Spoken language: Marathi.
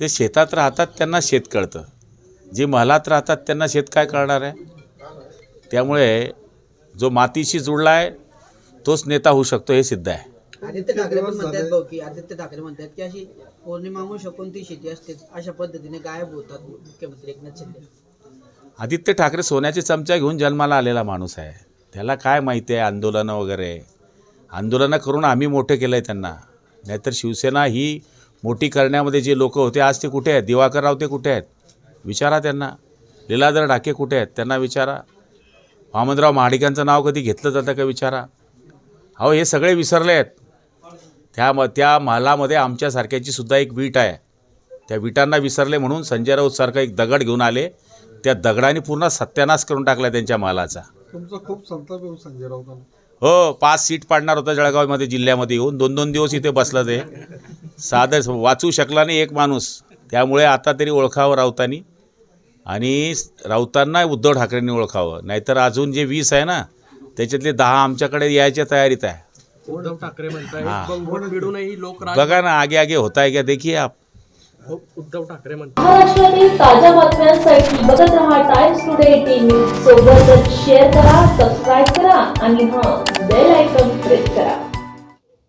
जे शेतात राहतात त्यांना शेत कळतं. जे महलात राहतात त्यांना शेत काय कळणार आहे? त्यामुळे जो मातीशी जुळला आहे तोच नेता होऊ शकतो हे सिद्ध आहे. आदित्य ठाकरे पण म्हणतात भाऊ की आदित्य ठाकरे म्हणतात की अशी पौर्णिमा कोणती शेती असते. अशा पद्धतीने गायब होतात मुख्यमंत्री एकनाथ शिंदे. आदित्य ठाकरे सोन्याचे चमचा घेऊन जन्माला आलेला माणूस आहे. त्याला काय माहिती आहे आंदोलनं वगैरे? आंदोलनं करून आम्ही मोठे केलं आहे त्यांना. नाहीतर शिवसेना ही मोठी करण्यामध्ये जे लोक होते आज ते कुठे आहेत? दिवाकर रावते कुठे आहेत? विचारा त्यांना. लीलाधर ढाके कुठे आहेत? त्यांना विचारा. वामनराव महाडिकांचं नाव कधी घेतलं जातं का विचारा? अहो हे सगळे विसरले आहेत. त्या म त्या महालामध्ये आमच्यासारख्याची सुद्धा एक वीट आहे. त्या विटांना विसरले म्हणून संजय राऊतसारखा एक दगड घेऊन आले. त्या दगडाने पूर्ण सत्यानाश करून टाकला त्यांच्या मालाचा. तुमचा खूप संताप येऊ संजय राऊतांना. हो पाच सीट पाडणार होता जळगावमध्ये जिल्ह्यामध्ये येऊन. दोन दोन दिवस इथे बसलं ते. साधं वाचू शकला नाही एक माणूस. त्यामुळे आता तरी ओळखावं राऊतांनी. आणि राऊतांना उद्धव ठाकरेंनी ओळखावं. नाहीतर अजून जे वीस आहे ना त्याच्यातले दहा आमच्याकडे यायच्या तयारीत आहे. उद्धव ठाकरे हा. लोक राज बघा ना आगे आगे होता है क्या देखिए आप उद्धव ठाकरे म्हणतात. महाराष्ट्रातील ताज्या बातम्यांसाठी बघत रहा टाइम्स टुडे टीव्ही सोबतच शेअर करा सबस्क्राईब करा आणि हां बेल आयकॉन प्रेस करा.